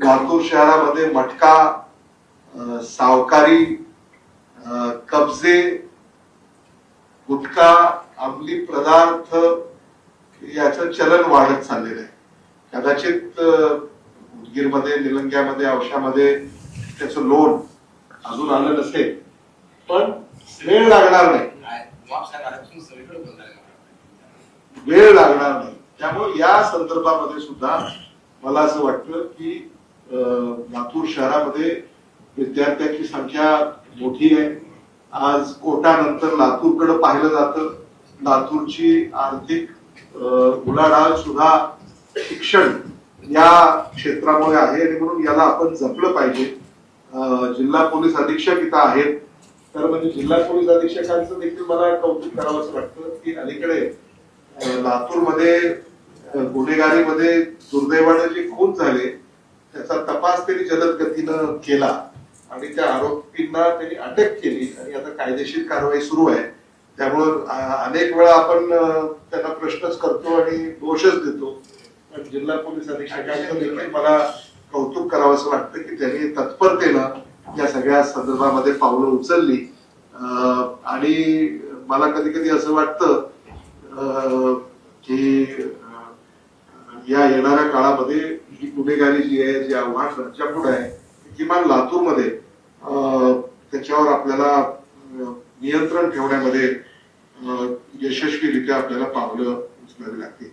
लातूर शहरामध्ये मटका सावकारी कब्जे गुटखा अंमली पदार्थ याचं चलन वाढत चाललेलं आहे. कदाचित उदगीरमध्ये निलंग्यामध्ये औषधामध्ये त्याचं लोन अजून आलं नसेल पण वेळ लागणार नाही. वेळ लागणार नाही. त्यामुळे या संदर्भामध्ये सुद्धा मला असं वाटतं की लातूर शहरामध्ये विद्यार्थ्यांची संख्या मोठी आहे. आज कोटानंतर लातूरकडे पाहिलं जातं लातूरची आर्थिक उलाढाल सुद्धा शिक्षण या क्षेत्रामुळे आहे आणि म्हणून याला आपण जपलं पाहिजे. जिल्हा पोलीस अधीक्षक इथं आहेत. तर म्हणजे जिल्हा पोलीस अधीक्षकांचं देखील मला कौतुक करावं असं वाटतं की अलीकडे लातूरमध्ये गुन्हेगारीमध्ये दुर्दैवाने जे खून झाले त्याचा तपास त्यांनी जलद गतीनं केला आणि त्या आरोपींना त्यांनी अटक केली आणि आता कायदेशीर कारवाई सुरू आहे. त्यामुळं अनेक वेळा आपण त्यांना प्रश्नच करतो आणि दोषच देतो. पण जिल्हा पोलीस अधीक्षकांचं देखील मला कौतुक करावं असं वाटतं की त्यांनी तत्परतेनं या सगळ्या संदर्भामध्ये पावलं उचलली. आणि मला कधी कधी असं वाटतं की या येणाऱ्या काळामध्ये ही गुन्हेगारी जी आहे जे आव्हान राज्यापुढे आहे किमान लातूरमध्ये त्याच्यावर आपल्याला नियंत्रण ठेवण्यामध्ये यशस्वीरित्या आपल्याला पावलं उचलावी लागतील.